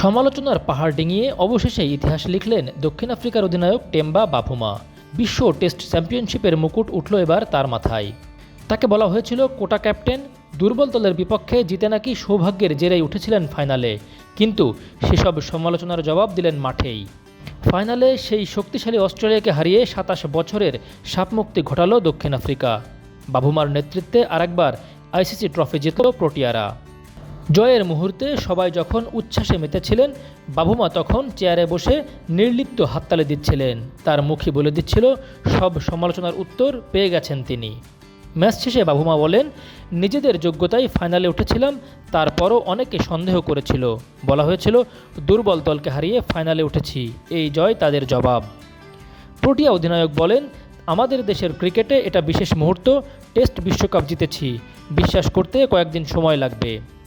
সমালোচনার পাহাড় ডিঙিয়ে অবশেষে ইতিহাস লিখলেন দক্ষিণ আফ্রিকার অধিনায়ক টেম্বা বাফুমা। বিশ্ব টেস্ট চ্যাম্পিয়নশিপের মুকুট উঠল এবার তার মাথায়। তাকে বলা হয়েছিল কোটা ক্যাপ্টেন, দুর্বল দলের বিপক্ষে জিতে নাকি সৌভাগ্যের জেরেই উঠেছিলেন ফাইনালে। কিন্তু সেসব সমালোচনার জবাব দিলেন মাঠেই। ফাইনালে সেই শক্তিশালী অস্ট্রেলিয়াকে হারিয়ে সাতাশ বছরের সাপমুক্তি ঘটালো দক্ষিণ আফ্রিকা। বাবুমার নেতৃত্বে আরেকবার আইসিসি ট্রফি জিতল প্রোটিয়ারা। জয়ের মুহূর্তে সবাই যখন উচ্ছ্বাসে মেতেছিলেন, বাবুমা তখন চেয়ারে বসে নির্লিপ্ত হাততালি দিচ্ছিলেন। তার মুখই বলে দিচ্ছিল, সব সমালোচনার উত্তর পেয়ে গেছেন তিনি। ম্যাচ শেষে বাবুমা বলেন, নিজেদের যোগ্যতায় ফাইনালে উঠেছিলাম, তারপরও অনেকে সন্দেহ করেছিল। বলা হয়েছিল, দুর্বল দলকে হারিয়ে ফাইনালে উঠেছি, এই জয় তাদের জবাব। প্রোটিয়া অধিনায়ক বলেন, আমাদের দেশের ক্রিকেটে এটা বিশেষ মুহূর্ত, টেস্ট বিশ্বকাপ জিতেছি। বিশ্বাস করতে কয়েকদিন সময় লাগবে।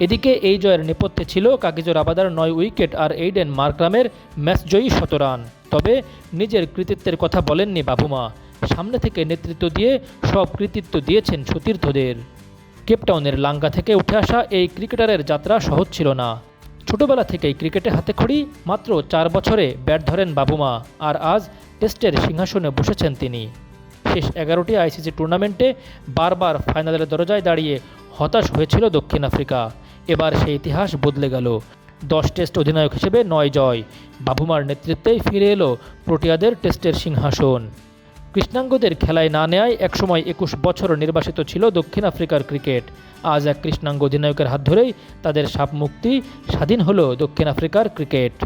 এদিকে এই জয়ের নেপথ্যে ছিল কাগিজো রাবাদার নয় উইকেট আর এইডেন মার্করামের ম্যাচজয়ী শতরান তবে নিজের কৃতিত্বের কথা বলেননি বাবুমা। সামনে থেকে নেতৃত্ব দিয়ে সব কৃতিত্ব দিয়েছেন সতীর্থদের। কেপটাউনের লাঙ্গা থেকে উঠে আসা এই ক্রিকেটারের যাত্রা সহজ ছিল না। ছোটবেলা থেকেই ক্রিকেটে হাতেখড়ি মাত্র চার বছরে ব্যাট ধরেন বাবুমা আর আজ টেস্টের সিংহাসনে বসেছেন তিনি। শেষ এগারোটি আইসিসি টুর্নামেন্টে বারবার ফাইনালের দরজায় দাঁড়িয়ে হতাশ হয়েছিল দক্ষিণ আফ্রিকা। এবার সেই ইতিহাস বদলে গেল। দশ টেস্ট অধিনায়ক হিসেবে নয় জয়। বাবুমার নেতৃত্বেই ফিরে এলো প্রোটিয়াদের টেস্টের সিংহাসন। কৃষ্ণাঙ্গদের খেলায় না নেয় একসময় একুশ বছর নির্বাসিত ছিল দক্ষিণ আফ্রিকার ক্রিকেট। আজ এক কৃষ্ণাঙ্গ অধিনায়কের হাত ধরেই তাদের সাপ মুক্তি স্বাধীন হলো দক্ষিণ আফ্রিকার ক্রিকেট।